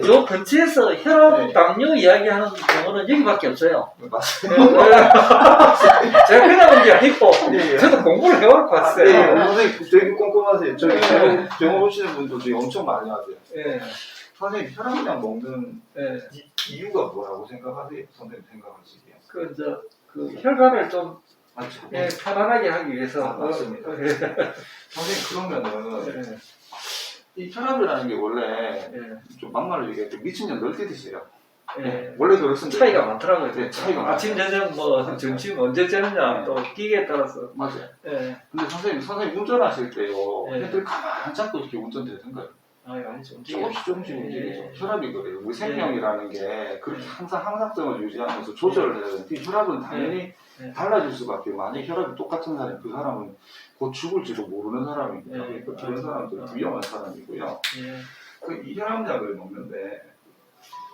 네. 요 근처에서 혈압 네. 당뇨 이야기하는 경우는 여기밖에 없어요. 맞습니다. 제가 그냥 온게 아니고 네, 예. 저도 공부를 해갖고 아, 왔어요. 네, 선생님 되게 꼼꼼하세요. 저희 네. 병원, 병원 오시는 분들도 엄청 많이 하세요. 예, 선생님 혈압약 먹는 예. 이, 이유가 뭐라고 생각하세요? 선생님 생각하시기에. 그, 저, 그 혈관을 좀 맞죠? 예, 편안하게 하기 위해서. 아, 맞습니다. 어, 예, 선생님 그러면은 예, 이 혈압이라는 게 원래 예, 좀 막말로 얘기할 때 미친년 널 뛰듯이에요. 예. 원래 그렇습니다. 차이가 많더라고요. 네, 차이가 많아요. 아침, 저녁, 뭐, 점심 언제 재느냐, 네. 또, 기계에 따라서. 맞아요. 예. 근데 선생님, 선생님 운전하실 때요. 네. 애들 가만 잡고 이렇게 운전되던가요? 아니, 아니죠. 움직여. 조금씩 조금씩 예. 움직이죠. 혈압이 그래요. 우리 생명이라는 게 그렇게 항상 항상성을 유지하면서 조절을 해야 되는데 이 혈압은 당연히 네. 달라질 수밖에. 만약 혈압이 똑같은 사람, 그 사람은 곧 죽을지도 모르는 사람입니다. 네. 그러니까 그런 사람들 아. 위험한 사람이고요. 예. 그이 혈압약을 먹는데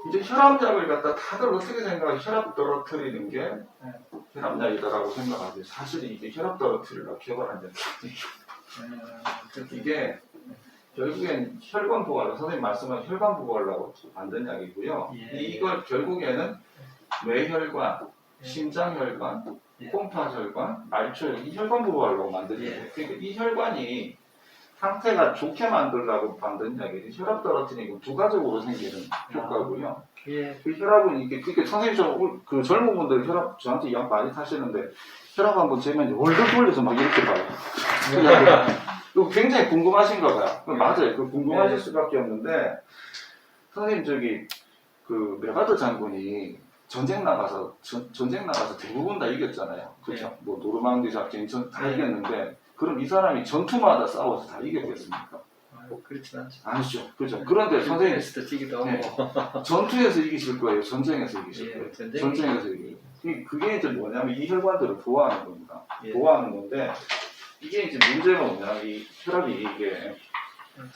이제 혈압약을 갖다 다들 어떻게 생각해? 혈압 떨어뜨리는 게 네. 혈압약이다라고 생각하지. 사실 이게 혈압 떨어뜨리려고 개발한 게. 예. 이게 결국엔 혈관 보호하려고 선생님 말씀한 혈관 보호하려고 만든 약이고요. 예. 이걸 결국에는 뇌혈관, 예. 심장혈관, 예. 콩팥혈관, 말초혈관 이 혈관 보호하려고 만든 예. 그러니까 이 혈관이 상태가 좋게 만들려고 만든 약이 혈압 떨어뜨리고 두 가지로 생기는 효과고요. 예. 그 혈압은 이게 그게 선생님처럼 그 젊은 분들 혈압 저한테 약 많이 타시는데 혈압 한번 재면 월급 돌려서 막 이렇게 봐요. 이거 굉장히 궁금하신가 봐요. 그 맞아요. 그 궁금하실 네. 수밖에 없는데 선생님 저기 그 메가드 장군이 전쟁 나가서 전, 전쟁 나가서 대부분 다 이겼잖아요. 그렇죠? 네. 뭐 노르망디 작전 전, 다 네. 이겼는데 그럼 이 사람이 전투마다 싸워서 다 이겼겠습니까? 아유, 그렇진 않죠. 아니죠. 그렇죠. 그런데 선생님 네. 하고. 전투에서 이기실 거예요. 전쟁에서 이기실 예, 거예요. 전쟁이- 전쟁 에서 이기실 거예요. 그게 이제 뭐냐면 이 혈관들을 보호하는 겁니다. 예. 보호하는 건데 이게 이제 문제가 뭐냐면 이 혈압이 이게 음.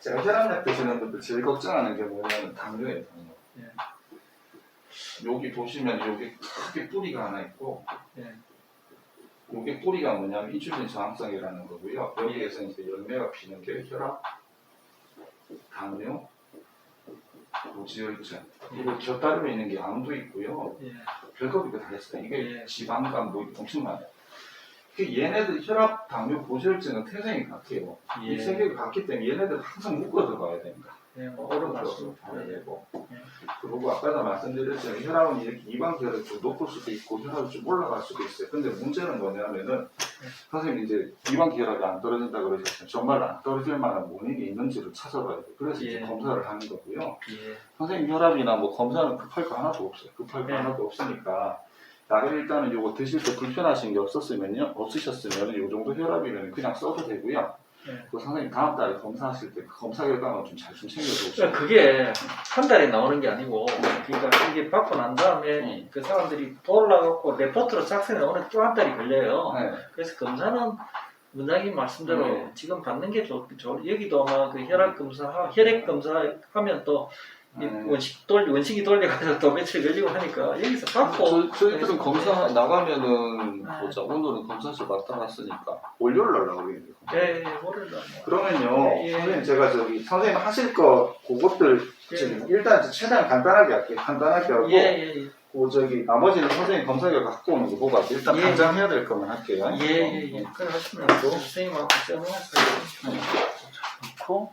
제가 혈압약 드시는 분들 제일 걱정하는 게 뭐냐면 당뇨예요. 당뇨. 예. 여기 보시면 여기 크게 뿌리가 하나 있고 예. 여기 뿌리가 뭐냐면 인슐린 저항성이라는 거고요. 여기에서 이제 열매가 피는 게 혈압, 당뇨, 고지혈증 그리고 곁다리로 있는 게 암도 있고요. 예. 별거 이거 다 했어요. 이게 예. 지방간 뭐 엄청 많아요. 그 얘네들 혈압, 당뇨, 고지혈증은 태생이 같아요. 이 예. 세 개가 같기 때문에 얘네들 항상 묶어서 봐야 됩니다. 예. 뭐, 얼음 얼음 가서 가수. 봐야 되고. 예. 그리고 아까도 말씀드렸지만 혈압은 이렇게 이방혈이 좀 높을 수도 있고 혈압이 좀 올라갈 수도 있어요. 근데 문제는 뭐냐면은 선생님 이제 이방혈압이 안 떨어진다 그러셨잖아요. 정말 안 떨어질 만한 원인이 있는지를 찾아봐야 돼요. 그래서 이제 예. 검사를 하는 거고요. 예. 선생님 혈압이나 뭐 검사는 급할 거 하나도 없어요. 급할 거 네. 하나도 없으니까 약을 일단은 요거 드실 때 불편하신 게 없었으면요, 없으셨으면 요 정도 혈압이면 그냥 써도 되고요. 네. 그 선생님 다음 달에 검사하실 때 그 검사 결과만 좀 잘 좀 챙겨주세요. 그러니까 그게 한 달에 나오는 게 아니고, 그러니까 이게 받고 난 다음에 음. 그 사람들이 돌아가고 레포트로 작성해 오는 또 한 달이 걸려요. 네. 그래서 검사는 원장님 말씀대로 네. 지금 받는 게 좋, 좋 여기도 아마 그 혈압 검사, 혈액 검사 하면 또 이 네. 원식 돌 원식이 돌려가지고 또 며칠 걸리고 하니까 여기서 받고 저, 저희들은 네. 검사 나가면은 네. 보자 오늘은 검사실 갔다 왔으니까 월요일 날 나오겠네요. 예, 예, 모르다 뭐. 그러면요, 예. 선생님 제가 저기 선생님 하실 거 그것들 예. 지금 일단 최대한 간단하게 할게요. 간단하게 하고 예, 예, 예. 그 저기 나머지는 선생님 검사 결과 갖고 오는 거 보고 할게요. 일단 예. 당장 해야 될 거만 할게요. 예, 예, 예. 그래 하시면 또 선생님하고 써놓으세요. 넣고